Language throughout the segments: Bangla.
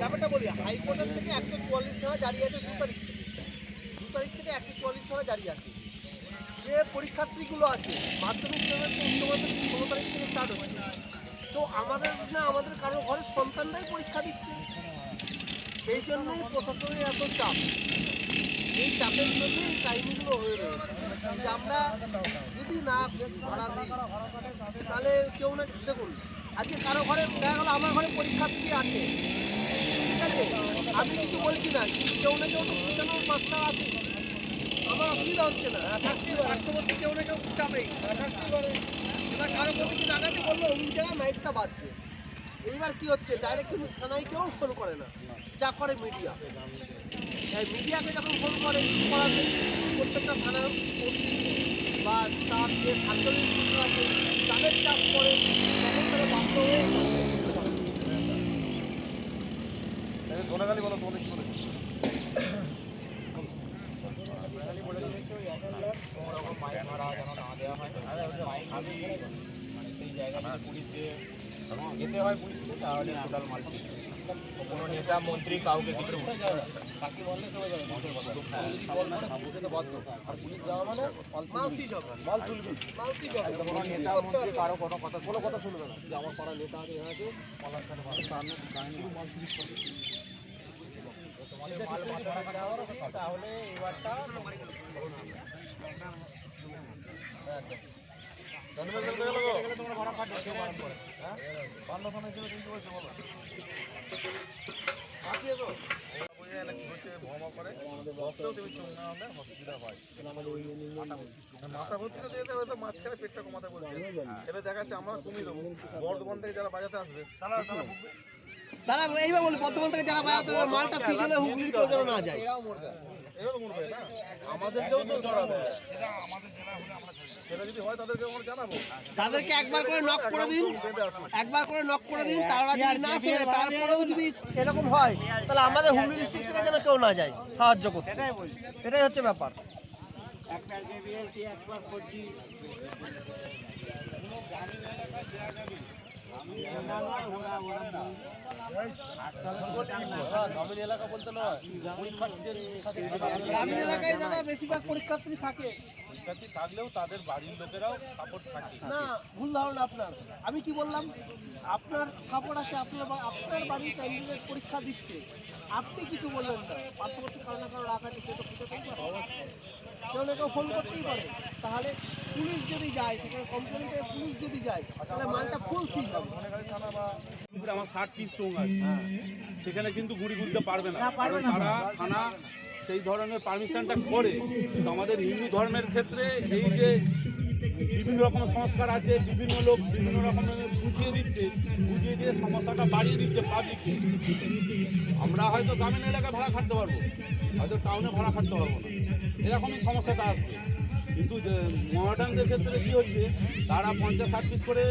ব্যাপারটা বলি হাইকোর্টের থেকে একশো চুয়াল্লিশ ধারা জারি আছে দু তারিখ থেকে দু তারিখ থেকে একশো চুয়াল্লিশ ধারা জারি আছে যে পরীক্ষার্থীগুলো আছে মাধ্যমিক উচ্চ মাধ্যমিক ষোলো তারিখ থেকে স্টার্ট হচ্ছে তো আমাদের না আমাদের কারও ঘরের সন্তানরাই পরীক্ষা দিচ্ছে সেই জন্যই প্রশাসনের এত চাপ এই চাপের জন্যই এই টাইমগুলো হয়ে রয়েছে আমরা যদি না ভাড়া দিই তাহলে কেউ না দেখুন আজকে কারও ঘরে দেখা গেলো আমার ঘরে পরীক্ষা পরীক্ষার্থী আছে? ঠিক আছে? আমি কিছু বলছি না। কিন্তু কেউ না কেউ তো পৌঁছানোর মাস্টার আছে। আমার অসুবিধা হচ্ছে না। পার্শ্ববর্তী কেউ না কেউ চাপেই এবার কারও প্রতি কি লাগাতে বলল ওই জায়গায় মাইকটা বাজছে। এইবার কি হচ্ছে? ডাইরেক্ট কিন্তু থানায় কেউ ফোন করে না। যা করে মিডিয়া এই মিডিয়াকে যখন ফোন করে করার প্রত্যেকটা থানার বা তার যে সাংগঠনিক আছে তাদের চাপ করে তখন তারা বাধ্য হয়ে ধনেখালি বলো তোমাদের কি বলে যেতে হয় পুলিশকে তাহলে দেওয়া হয় বললে চলে যাবে পুলিশ দিয়ে না বুঝতে বাধ্য আর পুলিশ যাওয়া মানে মালসি জব মাল কোনো নেতা মন্ত্রী কারও কোনো কথা কোনো কথা শুনবে না। যে আমার পাড়া নেতা আছে হলো, তাহলে এবারটা তোমরা হ্যাঁ? পান্না হিসেবে বলছো বলো। মাঝখানে পেটটা কমাতে বলছে এবার দেখা আমরা বর্ধমান থেকে যারা বাজাতে আসবে তারা তারা তারা বর্তমান থেকে যারা বাজাতে মালটা সিজনে হলে হুগলি কেউ যেন না যায়। আমাদেরকেও তো জড়াবে। সেটা যদি হয় তাদেরকে আমরা জানাব। তাদেরকে একবার করে নক করে দিন। একবার করে নক করে দিন তারা যদি না শোনে তারপরেও যদি এরকম হয় তাহলে আমাদের হুগলি ডিস্ট্রিক্ট থেকে যেন কেউ না যায় সাহায্য করতে। এটাই হচ্ছে ব্যাপার। গ্রামীণ এলাকা বলতে নয় পরীক্ষার্থীদের গ্রামীণ এলাকায় যারা বেশিরভাগ পরীক্ষার্থী থাকে। পরীক্ষার্থী থাকলেও তাদের বাড়ির লোকেরাও সাপোর্ট থাকে। না ভুল ধারণা আপনার। আমি কি বললাম আপনার সাপোর্ট আছে আপনার আপনার বাড়ির ক্যান্ডিডেট পরীক্ষা দিচ্ছে। আপনি কিছু বললেন না। পার্শ্ববর্তী কারও না কারও রাখা তো কেউ না কেউ ফোন করতেই পারে। তাহলে পুলিশ যদি যায় সেখানে কমপ্লেন পুলিশ যদি যায় তাহলে মালটা ফুল ফিল হবে। পুকুরে আমার ষাট পিস চোঙ আছে। সেখানে কিন্তু গুড়ি গুড়তে পারবে না। কারণ তারা থানা সেই ধরনের পারমিশনটা করে। কিন্তু আমাদের হিন্দু ধর্মের ক্ষেত্রে এই যে বিভিন্ন রকম সংস্কার আছে বিভিন্ন লোক বিভিন্ন রকমের বুঝিয়ে দিচ্ছে বুঝিয়ে দিয়ে সমস্যাটা বাড়িয়ে দিচ্ছে পাবলিককে আমরা হয়তো গ্রামীণ এলাকায় ভাড়া খাটতে পারব হয়তো টাউনে ভাড়া খাটতে পারব না। এরকমই সমস্যাটা আসবে। কিন্তু যে মহাডানদের ক্ষেত্রে কি হচ্ছে তারা পঞ্চাশ ষাট পিস করে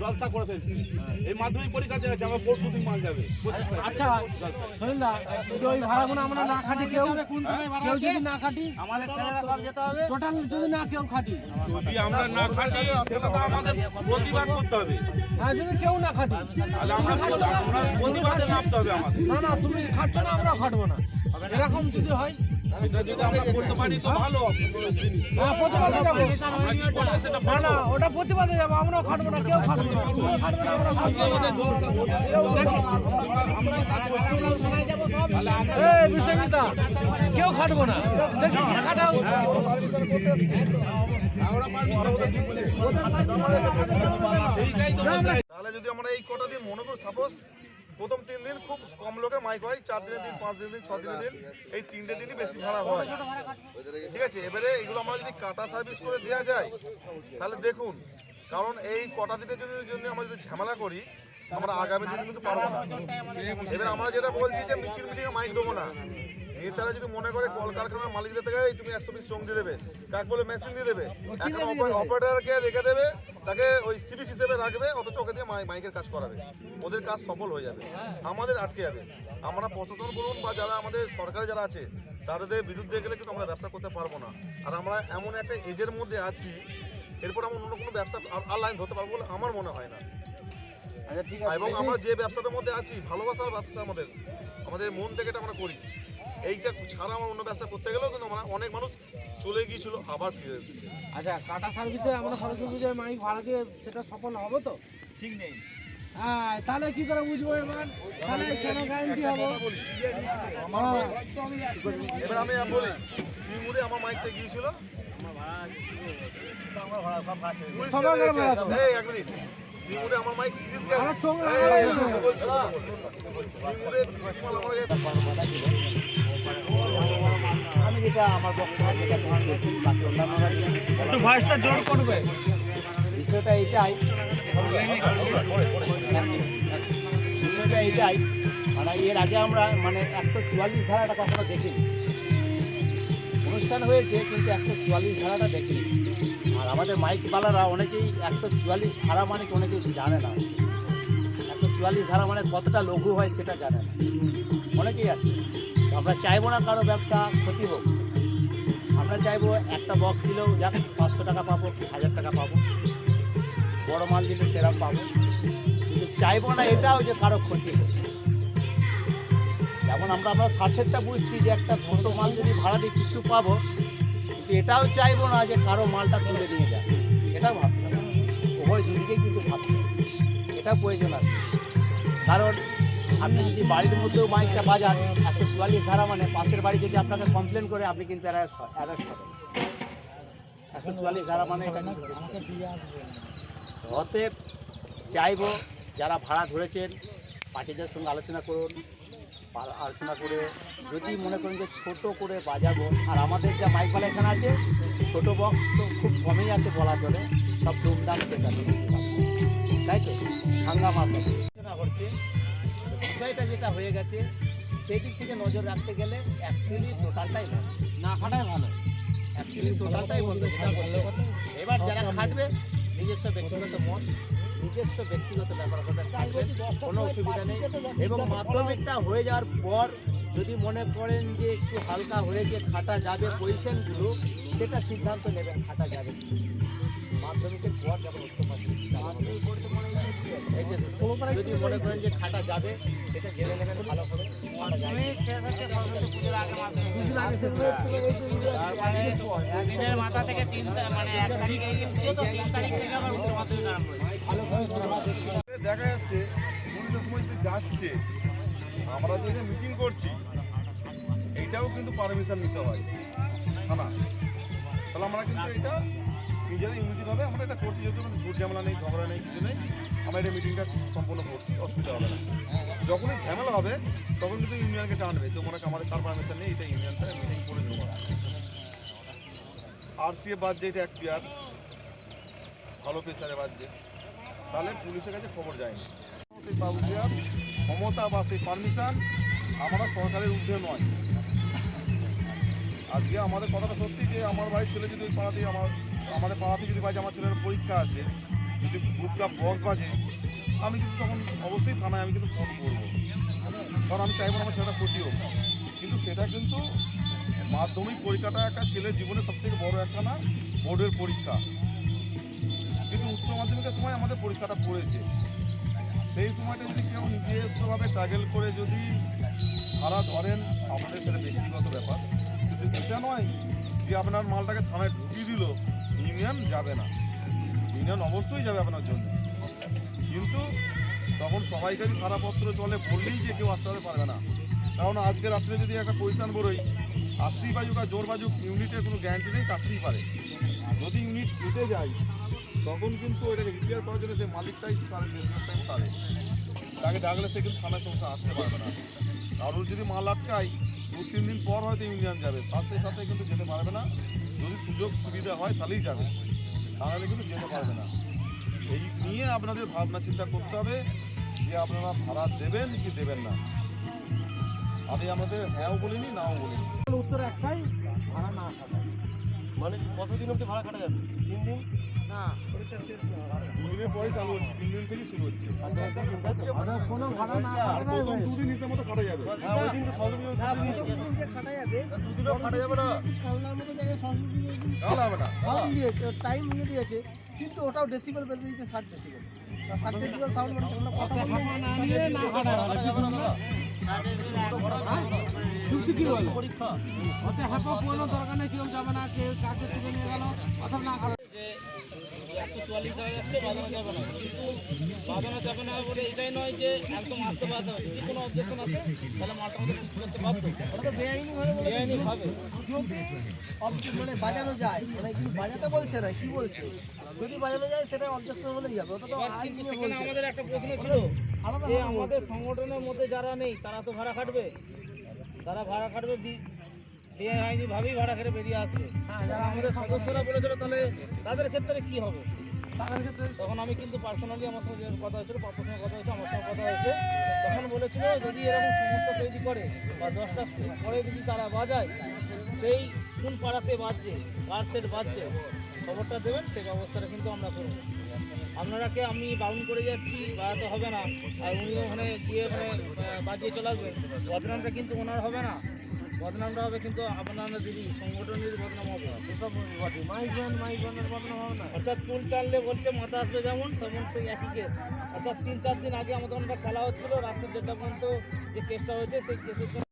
জলসা করে ফেলছে। এই মাধ্যমিক পরীক্ষা দিয়ে আছে আবার পরশু দিন মাল যাবে। আচ্ছা যদি ওই ভাড়াগুলো আমরা না খাটি কেউ কেউ যদি না খাটি আমাদের ছেলেরা সব যেতে হবে। টোটাল যদি না কেউ খাটি। যদি আমরা না খাটি সেটা তো আমাদের প্রতিবাদ করতে হবে। আর যদি কেউ না খাটি তাহলে আমরা আমরা প্রতিবাদে নামতে হবে আমাদের। না না তুমি খাটছো না আমরাও খাটবো না। এরকম যদি হয় সেটা যদি আমরা করতে পারি তো ভালো হ্যাঁ প্রতিবাদে যাব। আমরা কি সেটা না ভালো ওটা প্রতিবাদে যাব আমরাও খাটবো না কেউ খাটবো না। তুমিও খাটবে না আমরাও খাটবো আজকে জলসা আমরা কাজ করছি। তাহলে এই বিশ্বজিতা কেউ খাটবো না। দেখি খাটাও আমরা পারব সেইটাই তো আমরা চাই। তাহলে যদি আমরা এই কটা দিন মনে করি সাপোজ প্রথম তিন দিন খুব কম লোকের মাইক হয়, চার দিনের দিন, পাঁচ দিনের দিন, ছ দিনের দিন, এই তিনটে দিনই বেশি ভাড়া হয়। ঠিক আছে, এবারে এগুলো আমরা যদি কাটা সার্ভিস করে দেওয়া যায়, তাহলে দেখুন, কারণ এই কটা দিনের জন্য জন্য আমরা যদি ঝামেলা করি, আমরা আগামী দিনে কিন্তু পারব না। এবার আমরা যেটা বলছি যে মিছিল মিটিংয়ে মাইক দেবো না। নেতারা যদি মনে করে কলকারখানার মালিকদের থেকে "এই তুমি একশো পিস চোখ দিয়ে দেবে কাক বলে মেশিন দিয়ে দেবে একটা অপারেটরকে রেখে দেবে তাকে ওই সিভিক হিসেবে রাখবে অথচ ওকে দিয়ে মাই- মাইকের কাজ করাবে। ওদের কাজ সফল হয়ে যাবে। আমাদের আটকে যাবে। আমরা প্রশাসন বলুন বা যারা আমাদের সরকারে যারা আছে তাদের বিরুদ্ধে গেলে কিন্তু আমরা ব্যবসা করতে পারব না। আর আমরা এমন একটা এজের মধ্যে আছি এরপর আমরা অন্য কোনো ব্যবসা আর- আর লাইন ধরতে পারব বলে আমার মনে হয় না। আচ্ছা এবং আমরা যে ব্যবসাটার মধ্যে আছি ভালোবাসার ব্যবসা আমাদের আমাদের মন থেকে এটা আমরা করি। এইটা ছাড়া আমার অন্য ব্যবসা করতে গেলেও কিন্তু আমরা অনেক মানুষ চলে গিয়েছিল আবার ফিরে এসেছে। আচ্ছা কাটা সার্ভিসে আমরা সরস্বতী পুজোয় মাইক ভাড়া দিয়ে সেটা সফল হবে তো? ঠিক নেই। হ্যাঁ তাহলে কি করে বুঝব এবার? তাহলে কেন গ্যারান্টি হবে? আমার এবার আমি বলি সিঙ্গুরে আমার মাইকটা গিয়েছিল। এক মিনিট। সিঙ্গুরে আমার মাইক তিরিশ গেছে। সিঙ্গুরে মাল আমার গেছে। যেটা আমার বক্তব্য সেটা পেশ করছি বাকি ভয়েসটা জোর করবে। বিষয়টা এটাই বিষয়টা এটাই মানে এর আগে আমরা মানে একশো চুয়াল্লিশ ধারাটা কখনো দেখিনি। অনুষ্ঠান হয়েছে কিন্তু একশো চুয়াল্লিশ ধারাটা দেখিনি। আর আমাদের মাইকওয়ালারা অনেকেই একশো চুয়াল্লিশ ধারা মানে অনেকেই জানে না। চুয়াল্লিশ ধারা মানে কতটা লঘু হয় সেটা জানে না। অনেকেই আছে। আমরা চাইব না কারও ব্যবসা ক্ষতি হোক। আমরা চাইব একটা বক্স দিলেও যাক, পাঁচশো টাকা পাবো, হাজার টাকা পাবো। বড় মাল দিলে সেরকম পাবো। কিন্তু চাইব না এটাও যে কারও ক্ষতি হোক। যেমন আমরা আমরা স্বার্থেরটা বুঝছি যে একটা ছোট মাল যদি ভাড়া দিয়ে কিছু পাবো, কিন্তু এটাও চাইব না যে কারও মালটা তুলে নিয়ে যায় এটাও ভাবতে হবে। উভয় দুদিকেই কিন্তু ভাবতে এটা প্রয়োজন আছে। কারণ আপনি যদি বাড়ির মধ্যেও মাইকটা বাজান একশো চুয়াল্লিশ ধারা মানে পাশের বাড়ি যদি আপনাকে কমপ্লেন করে আপনি কিন্তু অ্যারেস্ট অ্যারেস্ট হবেন। একশো চুয়াল্লিশ ধারা মানে এটা অতএব চাইব যারা ভাড়া ধরেছেন পার্টিদের সঙ্গে আলোচনা করুন আলোচনা করে যদি মনে করেন যে ছোট করে বাজাবো আর আমাদের যা মাইকওয়ালা এখানে আছে ছোট বক্স তো খুব কমই আছে বলা চলে সব দুমদাম সেটা তাই তো? হাঙ্গামা করে। করছে। বিষয়টা যেটা হয়ে গেছে সেই দিক থেকে নজর রাখতে গেলে অ্যাকচুয়ালি টোটালটাই ভালো। না খাটাই ভালো। অ্যাকচুয়ালি টোটালটাই বন্ধ যেটা বললে এবার যারা খাটবে নিজস্ব ব্যক্তিগত মত নিজস্ব ব্যক্তিগত ব্যাপার কথা খাটবেন কোনো অসুবিধা নেই। এবং মাধ্যমিকটা হয়ে যাওয়ার পর যদি মনে করেন যে একটু হালকা হয়েছে খাটা যাবে পজিশনগুলো সেটা সিদ্ধান্ত নেবেন খাটা যাবে। যদি মনে করেন যে খাটা যাবে সেটা জেনে নেবেন ভালো করে। হয়ে দিনের মাথা থেকে তিন মানে এক তারিখ এই তো তিন তারিখ থেকে আবার উচ্চ মাধ্যমিক আরম্ভ দেখা যাচ্ছে সময় যাচ্ছে আমরা যে মিটিং করছি এইটাও কিন্তু পারমিশন নিতে হয়। থানা তাহলে আমরা কিন্তু এটা নিজেরা ইউনিটিভাবে আমরা এটা করছি যেহেতু কোনো ঝুট ঝামেলা নেই, ঝগড়া নেই, কিছু নেই। আমরা এটা মিটিংটা সম্পূর্ণ করছি, অসুবিধা হবে না। যখনই ঝামেলা হবে, তখন কিন্তু ইউনিয়নকে টানবে। তো মনে আমাদের কার পারমিশন নেই, এটা ইউনিয়নটা মিটিং করে দেবো আর সি বাদ যে এটা এক পেয়ার ভালো প্রেসারে বাজছে তাহলে পুলিশের কাছে খবর যায়নি। সেই সাব ক্ষমতা বা সেই পারমিশন আমরা সরকারের ঊর্ধ্বে নয়। আজকে আমাদের কথাটা সত্যি যে আমার বাড়ির ছেলে যদি ওই পাড়াতেই আমার আমাদের পাড়াতে যদি বাজে, আমার ছেলের পরীক্ষা আছে, যদি গ্রুপটা বক্স বাজে, আমি কিন্তু তখন অবশ্যই থানায় আমি কিন্তু ফোন করব। কারণ আমি চাইব আমার ছেলেটা ক্ষতি হোক। কিন্তু সেটা কিন্তু মাধ্যমিক পরীক্ষাটা একটা ছেলের জীবনে সবথেকে বড় একটা না বোর্ডের পরীক্ষা। কিন্তু উচ্চ মাধ্যমিকের সময় আমাদের পরীক্ষাটা পড়েছে। সেই সময়টা যদি কেউ নিজস্বভাবে ট্রাগেল করে যদি ভাড়া ধরেন, আমাদের সেটা ব্যক্তিগত ব্যাপার। কিন্তু এটা নয় যে আপনার মালটাকে থানায় ঢুকিয়ে দিল ইউনিয়ন যাবে না। ইউনিয়ন অবশ্যই যাবে আপনার জন্য। কিন্তু তখন সবাইকারই ভাড়াপত্র চলে বললেই যে কেউ আসতে হবে পারবে না। কারণ আজকে রাত্রে যদি একটা পজিশন বেরোই আসতেই বাজুক আর জোর বাজুক, ইউনিটের কোনো গ্যারান্টি নেই, কাটতেই পারে। যদি ইউনিট কেটে যায়, তখন কিন্তু ওইটাকে রিপেয়ার করার জন্য সেই মালিকটাই সারে তাকে ডাকলে সে কিন্তু থানার সমস্যা আসতে পারবে না। কারোর যদি মাল আটকায় দু, তিন দিন পর হয়তো ইউনিয়ন যাবে। সাথে সাথে কিন্তু যেতে পারবে না। যদি সুযোগ সুবিধা হয় তাহলেই যাবে। তাহলে কিন্তু যেতে পারবে না। এই নিয়ে আপনাদের ভাবনা চিন্তা করতে হবে যে আপনারা ভাড়া দেবেন কি দেবেন না। আমি আমাদের হ্যাঁও বলিনি, নাও বলিনি। উত্তর একটাই, ভাড়া না মানে কতদিন অবধি ভাড়া কাটা যাবে তিন দিন না দুদিনের পরে চালু হচ্ছে তিন দিন থেকেই শুরু হচ্ছে আচ্ছা, কোনো ভাড়া না প্রথম দুদিন হিসেবে মতো কাটা যাবে হ্যাঁ ওই দিন তো সরস্বতী পুজো হ্যাঁ, খাটা যাবে, দুদিনও কাটা যাবে না কালনার মতো জায়গায় সরস্বতী পুজোর হবে না দিয়েছে টাইম দিয়ে দিয়েছে কিন্তু ওটাও ডেসিবেল বেঁধে দিয়েছে ষাট ডেসিবেল ষাট ডেসিবেল সাউন্ড মানে কথা না নিয়ে না কাটা পোয়ানো দরকার নেই কেউ যাবে না কেউ কাকে নিয়ে গেল অথবা না যে একশো চুয়াল্লিশ যাচ্ছে যাবে। না কিন্তু যাবে না বলে এটাই নয় যে একদম আসতে বাধ্য হবে যদি কোনো অবজেকশন আছে তাহলে মালটা আমাদের সিট করতে বাধ্য ওটা তো বেআইনি বেআইনি যদি মানে বাজানো যায় মানে কিন্তু বাজাতে বলছে। না কি বলছে যদি বাজানো যায় সেটা অবজেকশন হলেই যাবে ওটা তো আমাদের একটা প্রশ্ন ছিল। যে আমাদের সংগঠনের মধ্যে যারা নেই তারা তো ভাড়া খাটবে। তারা ভাড়া খাটবে বি- বেআইনি ভাবেই ভাড়া খেটে বেরিয়ে আসবে। যারা আমাদের সদস্যরা বলেছিল তাহলে তাদের ক্ষেত্রে কি হবে? তখন আমি কিন্তু পার্সোনালি আমার সঙ্গে কথা হয়েছিল পাপার সঙ্গে কথা হয়েছে আমার সঙ্গে কথা হয়েছে। তখন বলেছিল যদি এরকম সমস্যা তৈরি করে বা দশটার পরে যদি তারা বাজায় সেই কোন পাড়াতে বাজছে কার সেট বাজছে খবরটা দেবেন সেই ব্যবস্থাটা কিন্তু আমরা করব। আপনারাকে আমি বাউন করে যাচ্ছি বাজাতে হবে না। আর উনি ওখানে গিয়ে আহ, বাজিয়ে চলে আসবেন। বদনামটা কিন্তু ওনার হবে না। বদনামটা হবে কিন্তু আপনারা দিদি সংগঠনের বদনাম হবে। ব্যান্ডের বদনাম না অর্থাৎ চুল টানলে বলছে মাথা আসবে যেমন তেমন সেই একই কেস অর্থাৎ তিন চার দিন আগে আমাদের একটা খেলা হচ্ছিল রাত্রি দেড়টা পর্যন্ত যে কেসটা হয়েছে সেই কেসের